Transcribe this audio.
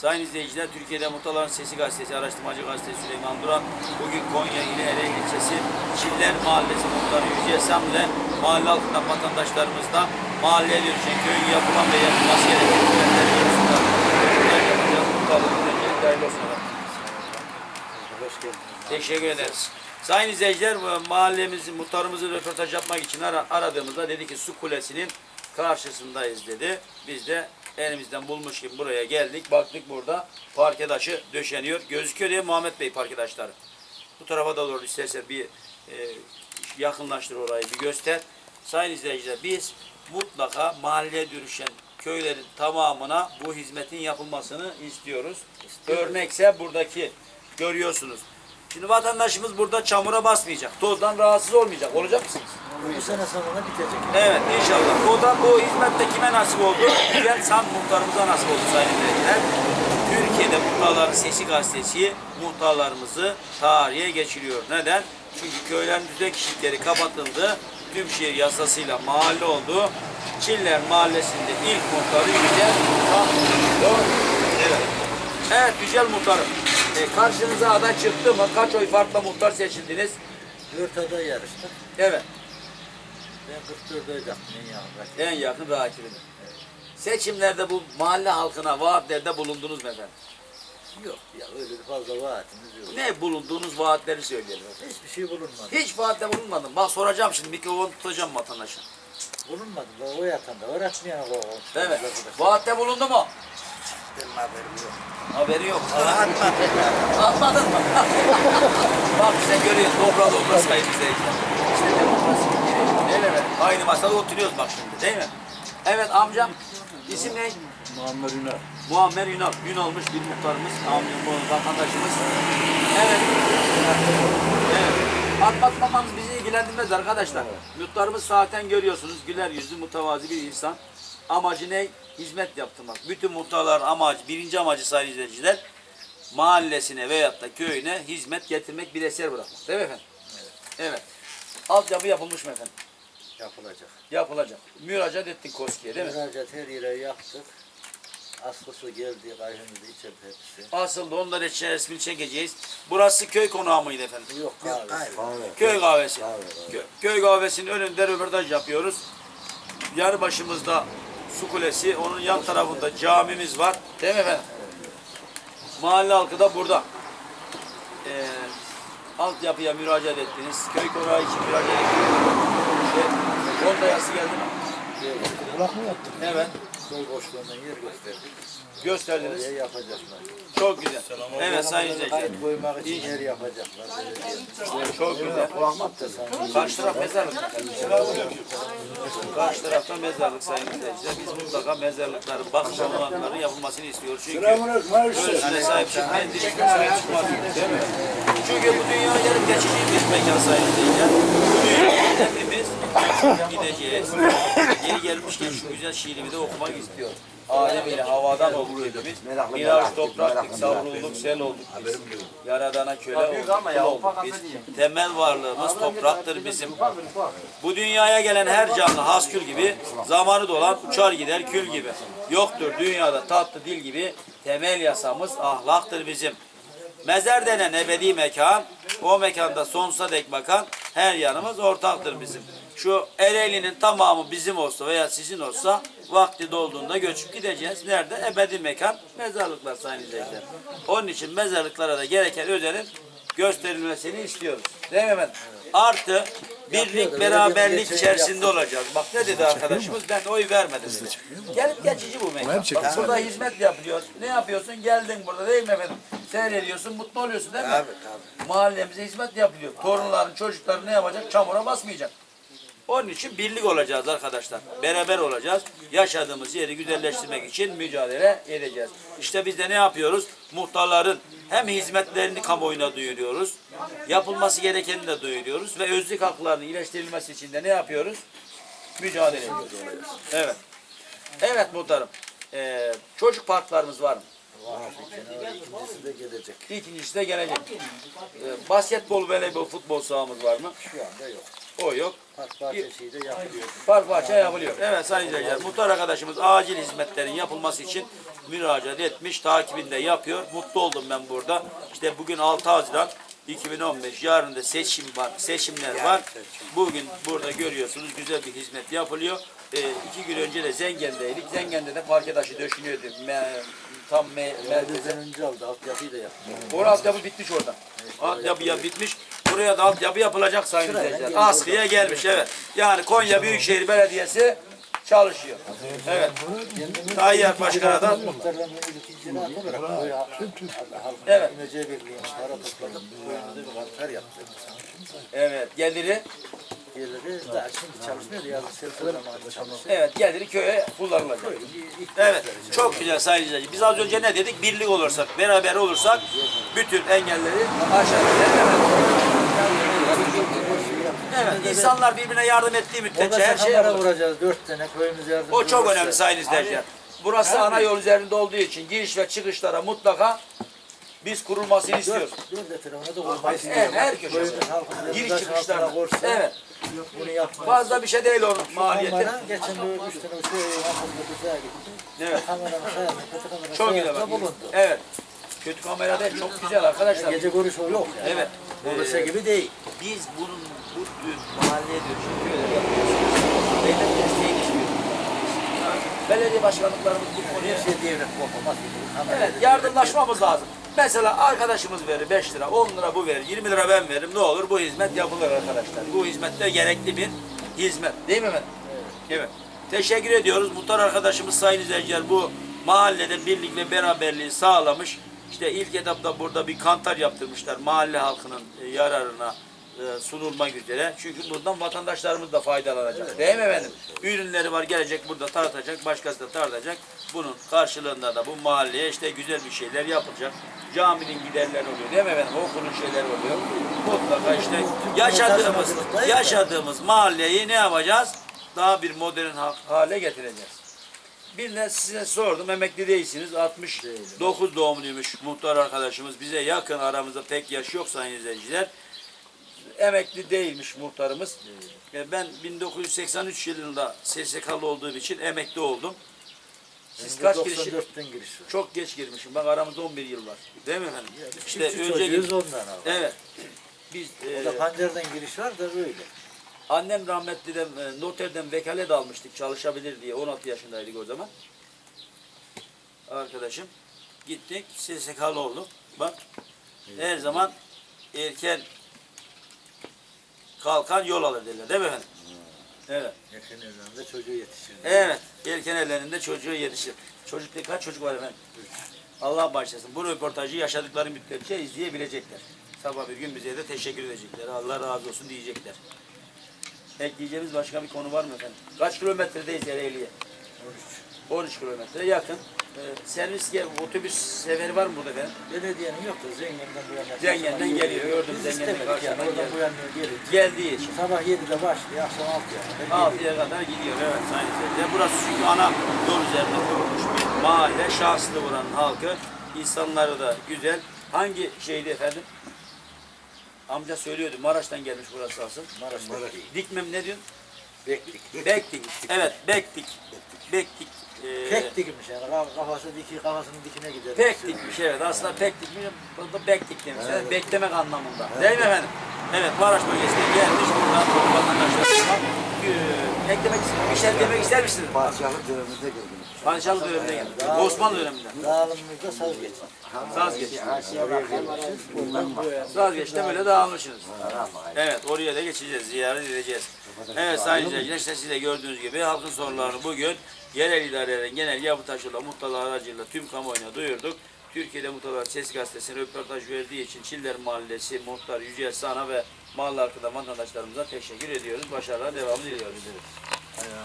Sayın izleyiciler, Türkiye'de Muhtarların Sesi Gazetesi, Araştırmacı Gazetesi Süleyman Duran, bugün Konya ile Ereğli ilçesi Çiller Mahallesi muhtarı Yüce Esam ile mahalle halkından vatandaşlarımızla mahalleye dönüşen köyün yapılan ve yapılması gereken hizmetleri konusunda röportaj yapacağız. Muhtarlığımız öncelikle hayırlı olsun efendim. Hoş geldiniz. Teşekkür ederiz. Sayın izleyiciler, bu mahallemizi, muhtarımızı röportaj yapmak için ara- aradığımızda dedi ki su kulesinin karşısındayız dedi. Biz de elimizden bulmuş gibi buraya geldik. Baktık burada parke taşı döşeniyor. Gözüküyor diye Muhammed Bey parke taşları. Bu tarafa da doğru istersen bir e, yakınlaştır orayı bir göster. Sayın izleyiciler biz mutlaka mahalleye dönüşen köylerin tamamına bu hizmetin yapılmasını istiyoruz. Örnekse buradaki görüyorsunuz. Şimdi vatandaşımız burada çamura basmayacak. Tozdan rahatsız olmayacak. Olacak mısınız? Bu sene sonunda bitecek. Evet inşallah. O da bu hizmette kime nasip oldu? Güzel Sant muhtarımıza nasip oldu sayın izleyiciler. Türkiye'de Muhtarların Sesi gazetesi muhtarlarımızı tarihe geçiriyor. Neden? Çünkü köylerin düzey kişilikleri kapatıldı. Tümşehir yasasıyla mahalle oldu. Çiller Mahallesi'nde ilk muhtarı Yücel Doğru. Evet. Evet Yücel Muhtarım. E, karşınıza aday çıktı mı? Kaç oy farkla muhtar seçildiniz? Dört aday yarıştık. Evet. Ben 44 oy yaptım en yakın. En yakın rakibini. Seçimlerde bu mahalle halkına vaatlerde bulundunuz mu efendim? Yok ya öyle bir fazla vaatimiz yok. Ne bulunduğunuz vaatleri söyleyelim efendim. Hiçbir şey bulunmadı. Hiç vaatte bulunmadım. Bak soracağım şimdi mikrofonu tutacağım vatandaşa. Bulunmadı. O yatan da var atmayan da var. Evet. Vaatte bulundu mu? Benim haberim yok. Haberi yok. Atmadı. Anladın mı? Bak sen görüyorsun dobra dobra sayın izleyiciler. İşte demokrasi. Değil mi? Aynı masada oturuyoruz bak şimdi değil mi? Evet amcam isim ne? Muammer Ünal. Muammer Ünal. Gün olmuş bir muhtarımız, amcam bu vatandaşımız. Evet. Evet. Atlatmamamız bizi ilgilendirmez arkadaşlar. Muhtarımız zaten görüyorsunuz güler yüzlü mütevazi bir insan. Amacı ne? Hizmet yaptırmak. Bütün muhtarların amacı, birinci amacı sayın izleyiciler mahallesine veyahut da köyüne hizmet getirmek, bir eser bırakmak. Değil mi efendim? Evet. Evet. Altyapı yapılmış mı efendim? Yapılacak. Yapılacak. Müracaat ettik KOSGİ'ye değil mi? Müracaat her yere yaptık. Aslısı geldi, kayhımızı içeri hepsi. Asıl da onları resmini çekeceğiz. Burası köy konağı mıydı efendim? Yok kahvesi. Köy kahvesi. Kö- Köy kahvesinin önünde röportaj yapıyoruz. Yanı başımızda su kulesi, onun yan tarafında camimiz var. Değil mi efendim? Mahalle halkı da burada. Ee, altyapıya müracaat ettiniz. Köy konağı için müracaat ettiniz. Ve Ronda yazısı geldi mi? Kulak mı yaptık? Evet. Sol boşluğundan yer gösterdik. Gösterdiniz. Oraya yapacaklar. Çok güzel. Evet sayın izleyiciler. Kayıt koymak için yer yapacaklar. Çok güzel. Karşı taraf mezarlık. Karşı tarafta mezarlık sayın izleyiciler. Biz mutlaka mezarlıkların bakım alanları yapılmasını istiyoruz. Çünkü ölüsüne sahip çıkmayan dirikine sahip çıkmaz. Değil mi? Çünkü bu dünya gelip geçici bir mekan sayın izleyiciler. Bu hepimiz gideceğiz. Yeri gelmişken şu güzel şiirimi de okumak istiyorum. Adem ile havadan olduk hepimiz. Miraç topraktık, savrulduk, sel olduk biz. Yaradana köle olduk, kul olduk biz. Temel varlığımız topraktır bizim. Bu dünyaya gelen her canlı haskül gibi, zamanı dolan uçar gider kül gibi. Yoktur dünyada tatlı dil gibi, temel yasamız ahlaktır bizim. Mezar denen ebedi mekan, o mekanda sonsuza dek bakan her yanımız ortaktır bizim. Şu Ereğli'nin tamamı bizim olsa veya sizin olsa vakti dolduğunda göçüp gideceğiz. Nerede? Ebedi mekan, mezarlıklar sayın izleyiciler. Onun için mezarlıklara da gereken özenin gösterilmesini istiyoruz. Değil mi efendim? Artı birlik, beraberlik içerisinde olacağız. Bak ne dedi arkadaşımız? Ben oy vermedim dedi. Gelip geçici bu mekan. Bak, burada hizmet yapılıyor. Ne yapıyorsun? Geldin burada değil mi efendim? Seyrediyorsun, mutlu oluyorsun değil mi? Tabii, Mahallemize hizmet yapılıyor. Torunların, çocukların ne yapacak? Çamura basmayacak. Onun için birlik olacağız arkadaşlar. Beraber olacağız. Yaşadığımız yeri güzelleştirmek için mücadele edeceğiz. İşte biz de ne yapıyoruz? Muhtarların hem hizmetlerini kamuoyuna duyuruyoruz. Yapılması gerekeni de duyuruyoruz. Ve özlük haklarının iyileştirilmesi için de ne yapıyoruz? Mücadele ediyoruz. Evet. Evet muhtarım. Ee, çocuk parklarımız var mı? İkincisi de gelecek. İkincisi de gelecek. Ee, basketbol, voleybol, futbol sahamız var mı? Şu anda yok. O yok. Park bahçesi de yapılıyor. Park bahçe yapılıyor. Evet sayın izleyiciler, muhtar arkadaşımız acil hizmetlerin yapılması için müracaat etmiş, takibinde yapıyor. Mutlu oldum ben burada. İşte bugün 6 Haziran 2015, yarın da seçim var, seçimler var. Bugün burada görüyorsunuz güzel bir hizmet yapılıyor. Ee, iki gün önce de Zengen'deydik. Zengen'de de parke taşı döşünüyordu. Me- tam me- merkeze. Bizden önce aldı. Altyapıyı da yaptı. Orada altyapı bitmiş orada. Altyapı ya bitmiş. Buraya da altyapı yapılacak sayın izleyiciler. Askıya gelmiş evet. Yani Konya Büyükşehir Belediyesi çalışıyor. Evet. Tayyar Başkan'a da Evet. evet geliri Geliri daha şimdi çalışmıyor. Sırtı zamanında çalışıyor. evet geliri köye kullanılacak. Evet. Çok güzel sayın izleyiciler. Biz az önce ne dedik? Birlik olursak, beraber olursak bütün engelleri aşarız. Evet. insanlar birbirine yardım ettiği müddetçe her şey yapılır. vuracağız. Dört tane köyümüz yardımcı O çok önemli sayın izleyiciler. Burası ana yol üzerinde olduğu için giriş ve çıkışlara mutlaka biz kurulmasını istiyoruz. Dört de telefona da koymak Evet, her köşesi. Giriş çıkışlar. Evet. Bunu yapmayız. Fazla bir şey değil onun maliyeti. Kamera geçen böyle üç tane şey yapıldı güzel gitti. Evet. Kameranın kötü kamera Çok güzel bak. bulundu. Evet. Kötü kamera değil, çok güzel arkadaşlar. Gece görüş o yok yani. Evet. Burası Ee, gibi değil. Biz bunun bu tür mahalleye dönüşüm köyleri yapıyoruz. Devlet desteğini istiyoruz. Belediye başkanlıklarımız bu konuya Her şey kopamaz. Kamera Evet, yardımlaşmamız lazım. Mesela arkadaşımız verir 5 lira, 10 lira bu verir, 20 lira ben veririm. Ne olur bu hizmet yapılır arkadaşlar. Bu hizmette gerekli bir hizmet. Değil mi efendim? Evet. Teşekkür ediyoruz. Muhtar arkadaşımız sayın izleyiciler bu mahallede birlik ve beraberliği sağlamış. İşte ilk etapta burada bir kantar yaptırmışlar mahalle halkının e, yararına sunulmak üzere. Çünkü buradan vatandaşlarımız da faydalanacak. Değil mi efendim? Ürünleri var gelecek burada tartacak, başkası da tartacak. Bunun karşılığında da bu mahalleye işte güzel bir şeyler yapılacak. Caminin giderleri oluyor değil mi efendim? Okulun şeyleri oluyor. Mutlaka işte yaşadığımız yaşadığımız mahalleyi ne yapacağız? Daha bir modern ha- hale getireceğiz. Bir de size sordum, emekli değilsiniz. 69 doğumluymuş muhtar arkadaşımız. Bize yakın aramızda pek yaş yok sayın izleyiciler. Emekli değilmiş muhtarımız. E, Ben 1983 yılında SSK'lı olduğum için emekli oldum. Siz kaç girişim? 94'ten giriş var. Çok geç girmişim. Bak aramızda 11 yıl var. Değil mi efendim? İşte Küçük önce çocuğuz ondan abi. Evet. Biz O da e, pancardan giriş var da böyle. Annem rahmetliden e, noterden vekalet almıştık çalışabilir diye. 16 yaşındaydık o zaman. Arkadaşım. Gittik. SSK'lı olduk. Bak. Her zaman erken kalkan yol alır derler. Değil mi efendim? Evet. Yakın evlerinde çocuğu yetişiyor. Evet. Erken ellerinde çocuğu yetişir. Çocuk kaç çocuk var efendim? Allah başlasın. Bu röportajı yaşadıkları müddetçe izleyebilecekler. Sabah bir gün bize de teşekkür edecekler. Allah razı olsun diyecekler. Ekleyeceğimiz başka bir konu var mı efendim? Kaç kilometredeyiz Ereğli'ye? 13 kilometre yakın. Ee, servis gel, otobüs seferi var mı burada efendim? Belediyenin yok da Zengen'den bu yana. Zengen'den geliyor, gördüm Biz Zengen'den istemedik karşıdan yani. Oradan geldi. bu yana gelir. Geldiği için. Sabah 7'de başlıyor, akşam 6'ya. 6'ya kadar gidiyor evet sayın izleyiciler. Burası çünkü ana yol üzerinde kurulmuş bir mahalle. Şahslı buranın halkı. İnsanları da güzel. Hangi şeydi efendim? Amca söylüyordu. Maraş'tan gelmiş burası asıl. Maraş değil. Dikmem ne diyorsun? Beklik. Bektik. Evet bektik. Bektik. Ee, Pek dikmiş yani. Kaf- Kafası diki, kafasının dikine gider. Pek dikmiş evet. Aslında pek dikmiş. Burada bektik demiş. Yani beklemek anlamında. Değil mi efendim? Evet Maraş bölgesine gelmiş. Buradan vatandaşlar. Eklemek, bir şey demek ister misiniz? Padişahlık döneminde geldim. Padişahlık döneminde geldi. Osmanlı döneminde. Dağılımımızda saz geçti. Saz bak. Saz geçti böyle dağılmışsınız. Evet oraya da geçeceğiz. Ziyaret edeceğiz. Evet sayın izleyiciler işte siz de gördüğünüz gibi halkın sorunlarını bugün yerel idarelerin genel yapı taşıyla muhtarlar aracıyla tüm kamuoyuna duyurduk. Türkiye'de Muhtarlar Ses Gazetesi'ne röportaj verdiği için Çiller Mahallesi, Muhtar Yücel Sana ve mahalle arkada vatandaşlarımıza teşekkür ediyoruz. Başarılar devamlı diliyoruz.